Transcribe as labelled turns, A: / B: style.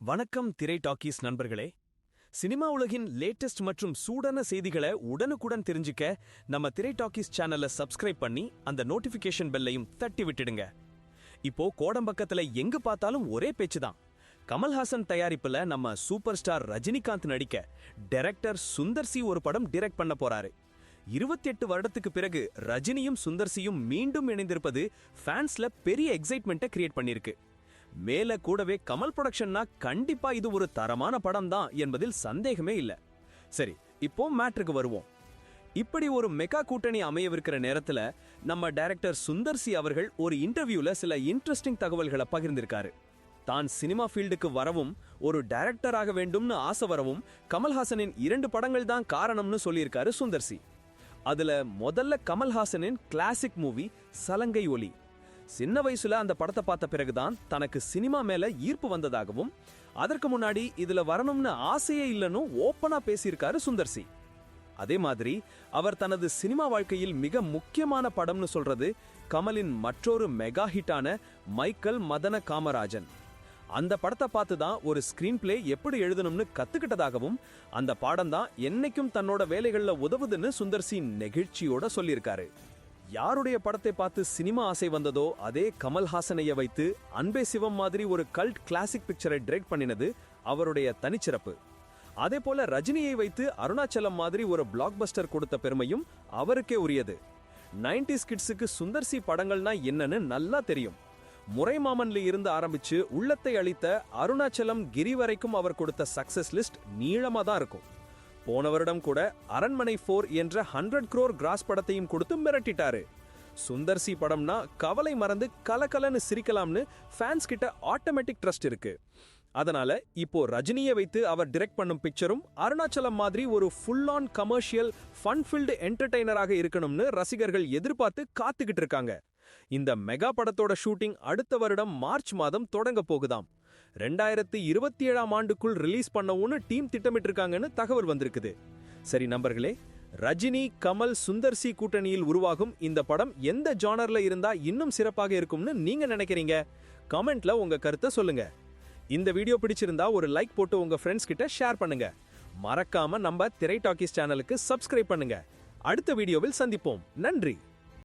A: வணக்கம் திரை டாக்கீஸ் நண்பர்களே. சினிமா உலகின் லேட்டஸ்ட் மற்றும் சூடான செய்திகளை உடனுக்குடன் தெரிஞ்சுக்க நம்ம திரை டாக்கீஸ் சேனலை சப்ஸ்கிரைப் பண்ணி அந்த நோட்டிஃபிகேஷன் பெல்லையும் தட்டி விட்டுடுங்க. இப்போ கோடம்பக்கத்துல எங்கு பார்த்தாலும் ஒரே பேச்சு தான். கமல்ஹாசன் தயாரிப்புல நம்ம சூப்பர் ஸ்டார் ரஜினிகாந்த் நடிக்க டைரக்டர் சுந்தர் சி ஒரு படம் டிரெக்ட் பண்ண போறாரு. இருபத்தி எட்டு வருடத்துக்கு பிறகு ரஜினியும் சுந்தர் சியும் மீண்டும் இணைந்திருப்பது ஃபேன்ஸ்ல பெரிய எக்ஸைட்மெண்ட்டை கிரியேட் பண்ணிருக்கு மேல கூடவே கமல் ப்ரொடக்ஷன்னா கண்டிப்பா இது ஒரு தரமான படம் தான் என்பதில் சந்தேகமே இல்ல. சரி இப்போ மேட்ருக்கு வருவோம். இப்படி ஒரு மெகா கூட்டணி அமையவிருக்கிற நேரத்துல நம்ம டைரக்டர் சுந்தர் சி அவர்கள் ஒரு இன்டர்வியூல சில இன்ட்ரெஸ்டிங் தகவல்களை பகிர்ந்திருக்காரு. தான் சினிமா ஃபீல்டுக்கு வரவும் ஒரு டைரக்டராக வேண்டும்னு ஆசை வரவும் கமல்ஹாசனின் இரண்டு படங்கள் தான் காரணம்னு சொல்லியிருக்காரு சுந்தர்சி. அதுல முதல்ல கமல்ஹாசனின் கிளாசிக் மூவி சலங்கை ஒலி. சின்ன வயசுல அந்த படத்தை பார்த்த பிறகுதான் தனக்கு சினிமா மேல ஈர்ப்பு வந்ததாகவும் அதற்கு முன்னாடி இதுல வரணும்னு ஆசையே இல்லைன்னு ஓப்பனா பேசியிருக்காரு சுந்தர்சி அதே மாதிரி அவர் தனது சினிமா வாழ்க்கையில் மிக முக்கியமான படம்னு சொல்றது கமலின் மற்றொரு மெகா ஹிட்டான மைக்கேல் மதன காமராஜன். அந்த படத்தை பார்த்து தான் ஒரு ஸ்கிரீன் பிளே எப்படி எழுதணும்னு கத்துக்கிட்டதாகவும் அந்த பாடம் தான் என்னைக்கும் தன்னோட வேலைகள்ல உதவுதுன்னு சுந்தர்சி நெகிழ்ச்சியோட சொல்லியிருக்காரு. யாருடைய படத்தை பார்த்து சினிமா ஆசை வந்ததோ அதே கமல்ஹாசனைய வைத்து அன்பே சிவம் மாதிரி ஒரு கல்ட் கிளாசிக் பிக்சரை டிரெக்ட் பண்ணினது அவருடைய தனிச்சிறப்பு. அதே போல ரஜினியை வைத்து அருணாச்சலம் மாதிரி ஒரு பிளாக் பஸ்டர் கொடுத்த பெருமையும் அவருக்கே உரியது. நைன்டிஸ் கிட்ஸுக்கு சுந்தர்சி படங்கள்னா என்னன்னு நல்லா தெரியும். முறைமாமன்ல இருந்து ஆரம்பிச்சு உள்ளத்தை அளித்த அருணாச்சலம் கிரி வரைக்கும் அவர் கொடுத்த சக்சஸ் லிஸ்ட் நீளமா தான் இருக்கும். போன வருடம் கூட அரண்மனை ஃபோர் என்ற ஹண்ட்ரட் குரோர் கிராஸ் படத்தையும் கொடுத்து மிரட்டிட்டாரு. சுந்தர்சி படம்னா கவலை மறந்து கலகலன்னு சிரிக்கலாம்னு ஃபேன்ஸ் கிட்ட ஆட்டோமேட்டிக் ட்ரஸ்ட் இருக்கு. அதனால இப்போ ரஜினியை வைத்து அவர் டிரெக்ட் பண்ணும் பிக்சரும் அருணாச்சலம் மாதிரி ஒரு full on commercial fun filled இருக்கணும்னு ரசிகர்கள் எதிர்பார்த்து காத்துக்கிட்டு இருக்காங்க. இந்த மெகா படத்தோட ஷூட்டிங் அடுத்த வருடம் மார்ச் மாதம் தொடங்க போகுதாம். ரெண்டாயிரத்தி இருபத்தி ஏழாம் ஆண்டுக்குள் ரிலீஸ் பண்ணவும்னு டீம் திட்டமிட்டிருக்காங்கன்னு தகவல் வந்திருக்குது. சரி நண்பர்களே ரஜினி கமல் சுந்தர் சி கூட்டணியில் உருவாகும் இந்த படம் எந்த ஜானர்ல இருந்தா இன்னும் சிறப்பாக இருக்கும்னு நீங்க நினைக்கிறீங்க? கமெண்ட்ல உங்க கருத்தை சொல்லுங்க. இந்த வீடியோ பிடிச்சிருந்தா ஒரு லைக் போட்டு உங்க ஃப்ரெண்ட்ஸ் கிட்ட ஷேர் பண்ணுங்க. மறக்காம நம்ம திரை டாக்கிஸ் சேனலுக்கு சப்ஸ்கிரைப் பண்ணுங்க. அடுத்த வீடியோவில் சந்திப்போம். நன்றி!